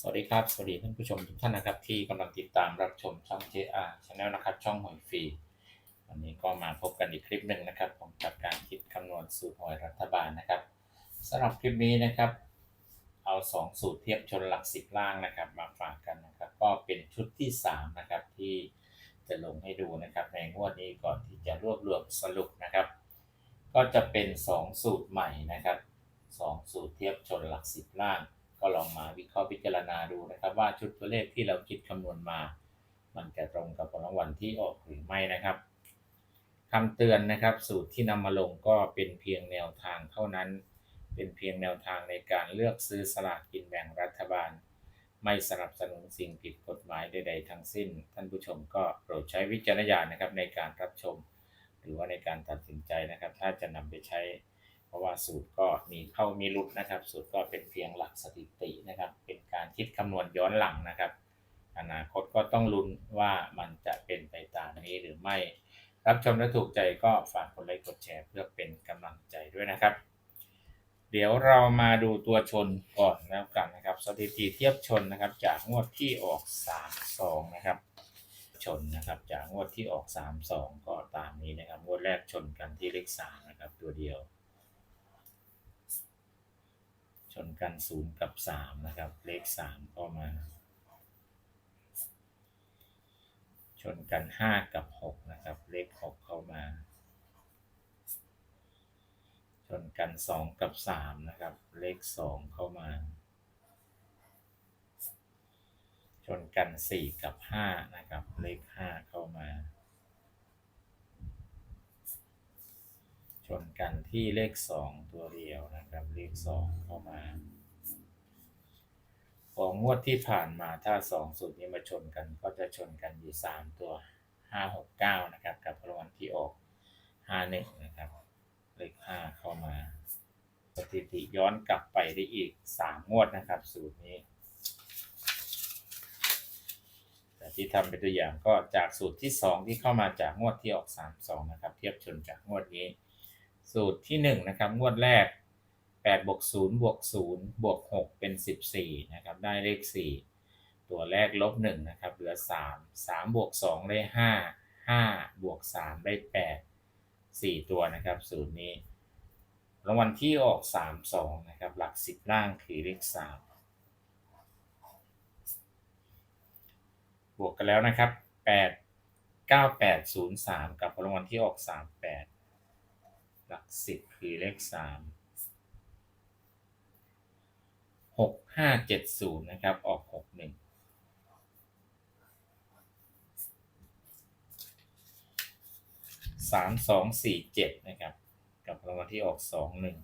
สวัสดีครับ สวัสดีท่านผู้ชมทุกท่านนะครับ ที่กำลังติดตามรับชมช่อง JR Channel นะครับ ช่องหวยฟรีวันนี้ก็มาพบกันอีกคลิปหนึ่งนะครับผมกับการคิดคำนวณสูตรหวยรัฐบาลนะครับสำหรับคลิปนี้นะครับ เอา 2 สูตรเทียบชนหลักสิบล่างนะครับ มาฝากกันนะครับ ก็เป็นชุดที่ 3 นะครับ ที่จะลงให้ดูนะครับ ในงวดนี้ก่อนที่จะรวบรวมสรุปนะครับ ก็จะเป็น 2 สูตรใหม่นะครับ 2 สูตรเทียบชนหลักสิบล่าง ก็ลองมาวิเคราะห์พิจารณาดูนะครับ ว่าชุดตัวเลขที่เราคิดคำนวณมา มันจะตรงกับผลรางวัลที่ออกหรือไม่นะครับคำเตือนนะครับ สูตรที่นำมาลงก็เป็นเพียงแนวทางเท่านั้น เป็นเพียงแนวทางในการเลือกซื้อสลากกินแบ่งรัฐบาล ไม่สนับสนุนสิ่งผิดกฎหมายใดๆทั้งสิ้น ท่านผู้ชมก็โปรดใช้วิจารณญาณนะครับในการรับชม หรือว่าในการตัดสินใจนะครับ ถ้าจะนำไปใช้ เพราะว่าสูตรก็มีเข้ามีหลุดนะครับ สูตรก็เป็นเพียงหลักสถิตินะครับ เป็นการคิดคำนวณย้อนหลังนะครับ อนาคตก็ต้องลุ้นว่ามันจะเป็นไปตามนี้หรือไม่ รับชมและถูกใจก็ฝากกดไลค์กดแชร์เพื่อเป็นกำลังใจด้วยนะครับ เดี๋ยวเรามาดูตัวชนก่อนแล้วกันนะครับ สถิติเทียบชนนะครับ จากงวดที่ออก3 2นะครับชนนะครับจากงวดที่ออก 3 2 ก็ตามนี้นะครับ งวดแรกชนกันที่เลข3นะครับ ตัวเดียว ช นกัน0กับ3นะครับ เลข3เข้ามา ชนกัน5กับ6นะครับ เลข6เข้ามา ชนกัน2กับ3นะครับ เลข2เข้ามาชนกัน4กับ5นะครับเลข5เข้ามา ชนกันที่เลข 2 ตัวเดียวนะครับ เลข 2 เข้ามา ของงวดที่ผ่านมาถ้า 2 สูตรนี้มาชนกันก็จะชนกันอยู่ 3 ตัว 5 6 9 นะครับ กับรางวัลที่ออก 5 1 นะครับ เลข 5 เข้ามาสถิติย้อนกลับไปได้อีก 3 งวดนะครับ สูตรนี้ แต่ที่ทำเป็นตัวอย่างก็จากสูตรที่ 2 ที่เข้ามาจากงวดที่ออก 3 2 นะครับ เทียบชนจากงวดนี้ สูตรที่1นะครับงวดแรก8บวก0บวก0บวก6เป็น 14นะครับได้เลข 4 ตัวแรกลบ1นะครับเหลือ 3 3บวก2ได้5 5บวก3ได้ 8 4 ตัวนะครับสูตรนี้รางวัลที่ออก 3 2นะครับหลัก 10 ล่างคือเลข 3 บวกกันแล้วนะครับ 8 9 8 0 3 กับรางวัลที่ออก 38 หลัก10คือเลข3หกห้าเจ็ดศูนย์นะครับ ออกหกหนึ่งสามสองสี่เจ็ดนะครับ กับรางวัลที่ออกสองหนึ่ง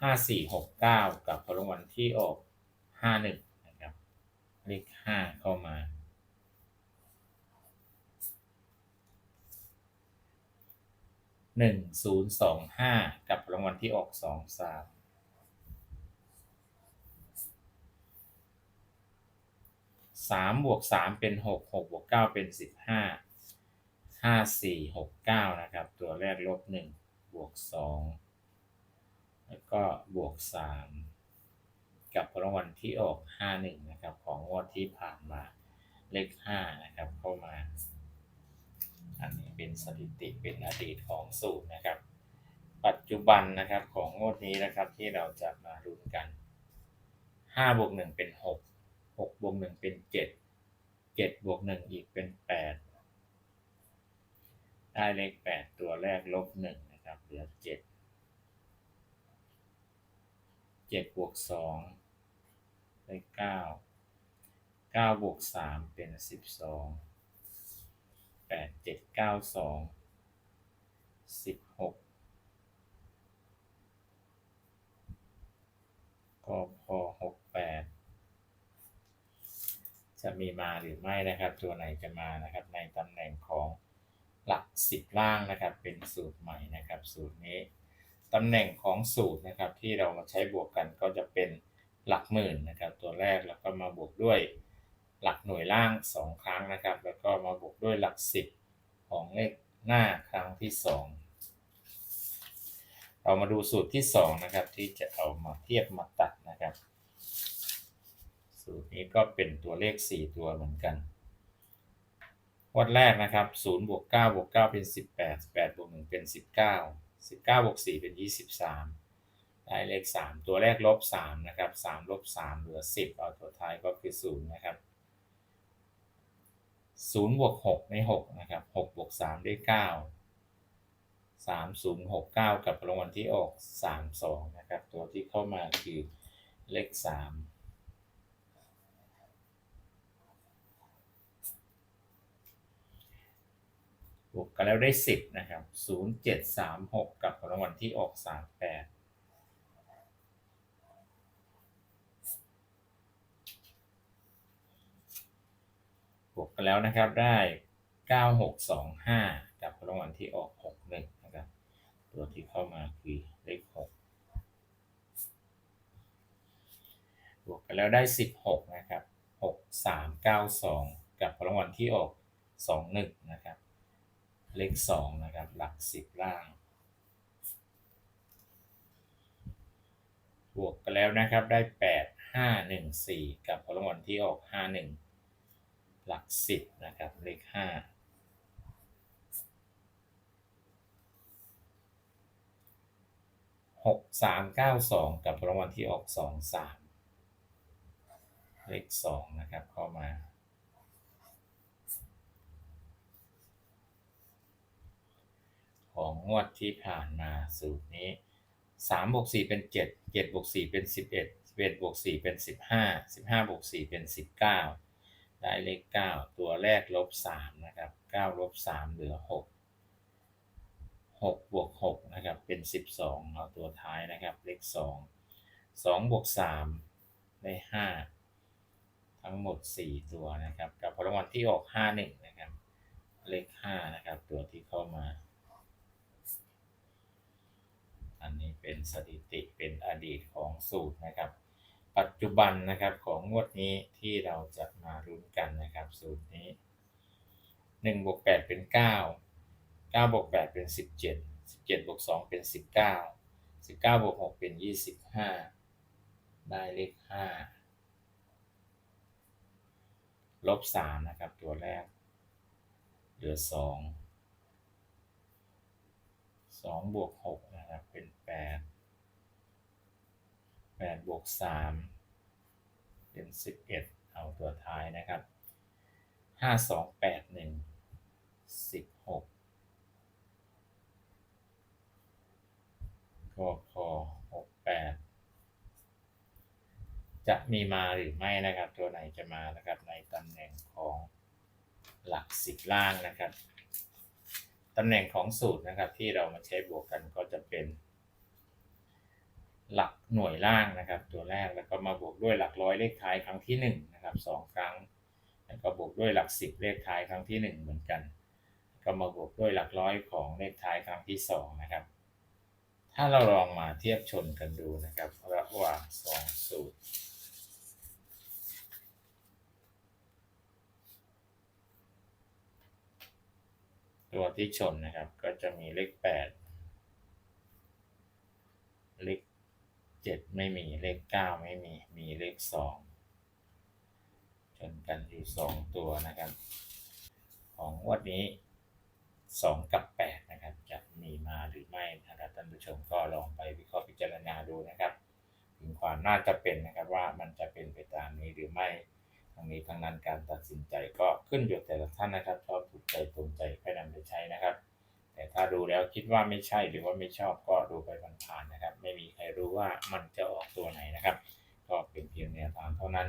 ห้าสี่หกเก้ากับรางวัลที่ออกห้าหนึ่งนะครับ เลขห้าเข้ามา หนึ่งศูนย์สองห้ากับรางวัลที่ออกสองสามสามบวกสามเป็นหกหกบวกเก้าเป็นสิบห้าห้าสี่หกเก้านะครับ ตัวแรกลบหนึ่งบวกสองแล้วก็บวกสามกับรางวัลที่ออกห้าหนึ่งนะครับ ของงวดที่ผ่านมาเลขห้านะครับเข้ามา อันนี้เป็นสถิติเป็นอดีตของสูตรนะครับ ปัจจุบันนะครับของงวดนี้นะครับที่เราจะมาลุ้นกันห้าบวกหนึ่งเป็นหกหกบวกหนึ่งเป็นเจ็ดเจ็ดบวกหนึ่งอีกเป็นแปดได้เลขแปดตัวแรกลบหนึ่งนะครับเหลือเจ็ดเจ็ดบวกสองได้เก้าเก้าบวกสามเป็นสิบสอง แปดเจ็ดเก้าสองสิบหกก็พอหกแปดจะมีมาหรือไม่นะครับ ตัวไหนจะมานะครับ ในตำแหน่งของหลักสิบล่างนะครับ เป็นสูตรใหม่นะครับ สูตรนี้ตำแหน่งของสูตรนะครับ ที่เรามาใช้บวกกันก็จะเป็นหลักหมื่นนะครับ ตัวแรกแล้วก็มาบวกด้วย หลักหน่วยล่าง 2 ครั้งนะครับ แล้วก็มาบวกด้วยหลัก 10 ของเลขหน้าครั้งที่ 2 เรามาดูสูตรที่สองนะครับ ที่จะเอามาเทียบมาตัดนะครับ สูตรนี้ก็เป็นตัวเลขสี่ตัวเหมือนกัน วัดแรกนะครับศูนย์บวกเก้าบวกเก้าเป็นสิบแปดแปดบวกหนึ่งเป็นสิบเก้าสิบเก้าบวกสี่เป็นยี่สิบสามได้เลขสามตัวแรกลบสามนะครับสามลบสามเหลือสิบเอาตัวท้ายก็คือศูนย์นะครับ 0บวก6ในห6นะครับ6บวก3ได้ 9 3 0 6 9 กับรางวัลที่ออก 3 2 นะครับ ตัวที่เข้ามาคือเลข 3บวกกันแล้วได้ 10 นะครับ 0736 กับรางวัลที่ออก 38 บวกกันแล้วนะครับได้เก้าหกสองห้ากับรางวัลที่ออกหกหนึ่งนะครับ ตัวที่เข้ามาคือเลขหกบวกกันแล้วได้สิบหกนะครับหกสามเก้าสองกับรางวัลที่ออกสองหนึ่งนะครับ เลขสองนะครับ หลักสิบล่างบวกกันแล้วนะครับได้แปดห้าหนึ่งสี่กับรางวัลที่ออกห้า หลักสิบนะครับ เลขห้าหกสามเก้าสองกับรางวัลที่ออกสองสามเลขสองนะครับเข้ามาของงวดที่ผ่านมาสูตรนี้สามบวกสี่เป็นเจ็ดเจ็ดบวกสี่เป็นสิบเอ็ดสิบเอ็ดบวกสี่เป็นสิบห้าสิบห้าบวกสี่เป็นสิบเก้า ได้เลขเก้าตัวแรกลบสามนะครับเก้าลบสามเหลือหกหกบวกหกนะครับเป็นสิบสองเอาตัวท้ายนะครับ เลขสองสองบวกสามได้ห้าทั้งหมดสี่ตัวนะครับ กับรางวัลที่ออกห้าหนึ่งนะครับ เลขห้านะครับ ตัวที่เข้ามา อันนี้เป็นสถิติเป็นอดีตของสูตรนะครับ จจุบันนะครับของงวดนี้ที่เราจะมาลุ้นกันนะครับสูตรนี้หนึ่งบวกแปดเป็นเก้าเก้าบวกแปดเป็นสิบเจ็ดสิบเจ็ดบวกสองเป็นสิบเก้าสิบเก้าบวกหกเป็นยี่สิบห้าได้เลขห้าลบสามนะครับตัวแรก เหลือสองสองบวกหกนะครับเป็นแปดแปดบวกสาม เป็นสิบเอ็ดเอาตัวท้ายนะครับห้าสองแปดหนึ่งสิบหกก็พอหกแปดจะมีมาหรือไม่นะครับ ตัวไหนจะมานะครับในตำแหน่งของหลักสิบล่างนะครับตำแหน่งของสูตรนะครับที่เรามาใช้บวกกันก็จะเป็น หลักหน่วยล่างนะครับ ตัวแรกแล้วก็มาบวกด้วยหลักร้อยเลขท้ายครั้งที่1นะครับ2ครั้ง แล้วก็บวกด้วยหลัก 10 เลขท้ายครั้งที่ 1 เหมือนกัน ก็มาบวกด้วยหลักร้อยของเลขท้ายครั้งที่2นะครับ ถ้าเราลองมาเทียบชนกันดูนะครับระหว่าง2สูตรตัวที่ชนนะครับก็จะมีเลข 8 เจ็ดไม่มีเลขเก้าไม่มีมีเลขสองชนกันอยู่สองตัวนะครับ ของวดนี้สองกับแปดนะครับจะมีมาหรือไม่นะครับท่านผู้ชมก็ลองไปวิเคราะห์พิจารณาดูนะครับถึงความน่าจะเป็นนะครับว่ามันจะเป็นไปตามนี้หรือไม่ทั้งนี้ทั้งนั้นการตัดสินใจก็ขึ้นอยู่แต่ละท่านนะครับชอบถูกใจตรงใจค่อยนำไปใช้นะครับ แต่ถ้าดูแล้วคิดว่าไม่ใช่หรือว่าไม่ชอบก็ดูไปผ่านๆนะครับ ไม่มีใครรู้ว่ามันจะออกตัวไหนนะครับ ก็เป็นเพียงแนวทางเท่านั้น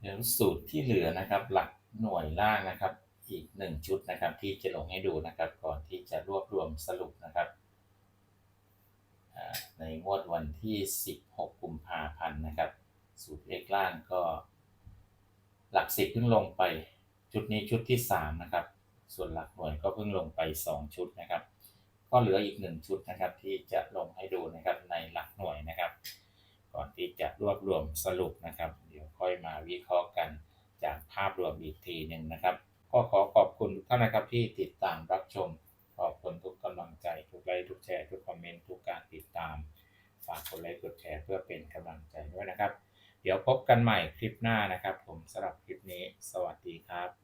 เดี๋ยวสูตรที่เหลือนะครับ หลักหน่วยล่างนะครับ อีกหนึ่งชุดนะครับ ที่จะลงให้ดูนะครับ ก่อนที่จะรวบรวมสรุปนะครับในงวดวันที่ 16 กุมภาพันธ์นะครับ สูตรเลขล่างก็ หลักสิบเพิ่งลงไป ชุดนี้ชุดที่สามนะครับ ส่วนหลักหน่วยก็เพิ่งลงไปสองชุดนะครับ ก็เหลืออีกหนึ่งชุดนะครับ ที่จะลงให้ดูนะครับในหลักหน่วยนะครับ ก่อนที่จะรวบรวมสรุปนะครับ เดี๋ยวค่อยมาวิเคราะห์กันจากภาพรวมอีกทีหนึ่งนะครับ ก็ขอขอบคุณทุกท่านนะครับที่ติดตามรับชม ขอบคุณทุกกำลังใจทุกไลค์ทุกแชร์ทุกคอมเมนต์ทุกการติดตามฝากกดไลค์กดแชร์เพื่อเป็นกำลังใจด้วยนะครับ เดี๋ยวพบกันใหม่คลิปหน้านะครับ ผมสำหรับคลิปนี้ สวัสดีครับ